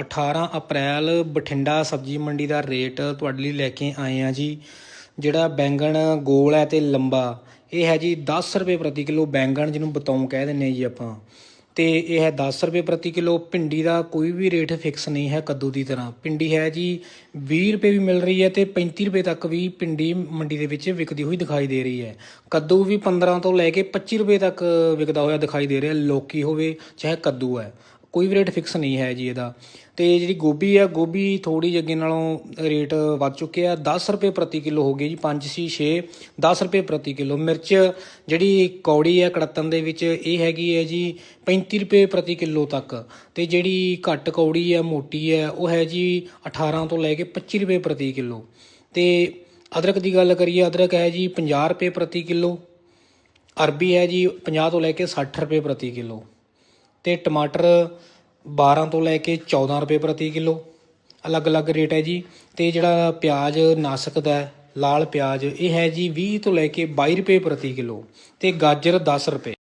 18 ਅਪ੍ਰੈਲ ਬਠਿੰਡਾ ਸਬਜ਼ੀ ਮੰਡੀ ਦਾ ਰੇਟ ਤੁਹਾਡੇ ਲਈ ਲੈ ਕੇ ਆਏ ਹਾਂ ਜੀ। ਜਿਹੜਾ ਬੈਂਗਣ ਗੋਲ ਹੈ ਅਤੇ ਲੰਬਾ, ਇਹ ਹੈ ਜੀ 10 ਰੁਪਏ ਪ੍ਰਤੀ ਕਿਲੋ ਬੈਂਗਣ ਜਿਹਨੂੰ ਬਤੌਂ ਕਹਿ ਦਿੰਨੇ ਜੀ ਆਪਾਂ। ਤੇ ਇਹ ਹੈ 10 ਰੁਪਏ ਪ੍ਰਤੀ ਕਿਲੋ ਭਿੰਡੀ ਦਾ ਕੋਈ ਵੀ ਰੇਟ ਫਿਕਸ ਨਹੀਂ ਹੈ ਕੱਦੂ ਦੀ ਤਰ੍ਹਾਂ। ਭਿੰਡੀ ਹੈ ਜੀ 20 ਰੁਪਏ ਵੀ ਮਿਲ ਰਹੀ ਹੈ ਤੇ 35 ਰੁਪਏ ਤੱਕ ਵੀ ਭਿੰਡੀ ਮੰਡੀ ਦੇ ਵਿੱਚ ਵਿਕਦੀ ਹੋਈ ਦਿਖਾਈ ਦੇ ਰਹੀ ਹੈ। ਕੱਦੂ ਵੀ 15 ਤੋਂ ਲੈ ਕੇ 25 ਰੁਪਏ ਤੱਕ ਵਿਕਦਾ ਹੋਇਆ ਦਿਖਾਈ ਦੇ ਰਿਹਾ, ਲੋਕੀ ਹੋਵੇ, ਚਾਹੇ ਕੱਦੂ ਹੈ। ਕੋਈ ਵੀ ਰੇਟ ਫਿਕਸ ਨਹੀਂ ਹੈ ਜੀ ਇਹਦਾ। ਤੇ ਜਿਹੜੀ ਗੋਭੀ ਆ, ਗੋਭੀ ਥੋੜੀ ਜਿਹੀ ਅੱਗੇ ਨਾਲੋਂ ਰੇਟ ਵੱਧ ਚੁੱਕਿਆ 10 ਰੁਪਏ ਪ੍ਰਤੀ ਕਿਲੋ ਹੋ ਗਈ ਜੀ 5 ਸੀ 6 10 ਰੁਪਏ ਪ੍ਰਤੀ ਕਿਲੋ। ਮਿਰਚ ਜਿਹੜੀ ਕੌੜੀ ਹੈ ਕੜਤਨ ਦੇ ਵਿੱਚ ਇਹ ਹੈਗੀ ਹੈ ਜੀ 35 ਰੁਪਏ ਪ੍ਰਤੀ ਕਿਲੋ ਤੱਕ। ਤੇ ਜਿਹੜੀ ਘੱਟ ਕੌੜੀ ਹੈ ਮੋਟੀ ਹੈ ਉਹ ਹੈ ਜੀ 18 ਤੋਂ ਲੈ ਕੇ 25 ਰੁਪਏ ਪ੍ਰਤੀ ਕਿਲੋ। ਤੇ ਅਦਰਕ ਦੀ ਗੱਲ ਕਰੀਏ, ਅਦਰਕ ਹੈ ਜੀ 50 ਰੁਪਏ ਪ੍ਰਤੀ ਕਿਲੋ। ਅਰਬੀ ਹੈ ਜੀ 50 ਤੋਂ ਲੈ ਕੇ 60 ਰੁਪਏ ਪ੍ਰਤੀ ਕਿਲੋ। ਤੇ ਟਮਾਟਰ 12 ਤੋਂ ਲੈ ਕੇ 14 ਰੁਪਏ ਪ੍ਰਤੀ ਕਿਲੋ। ਅਲੱਗ-ਅਲੱਗ ਰੇਟ ਹੈ ਜੀ। ਤੇ ਜਿਹੜਾ ਪਿਆਜ਼ ਨਾਸਕ ਦਾ ਲਾਲ ਪਿਆਜ਼, ਇਹ ਹੈ ਜੀ 20 ਤੋਂ ਲੈ ਕੇ 22 ਰੁਪਏ ਪ੍ਰਤੀ ਕਿਲੋ। ਤੇ ਗਾਜਰ 10 ਰੁਪਏ।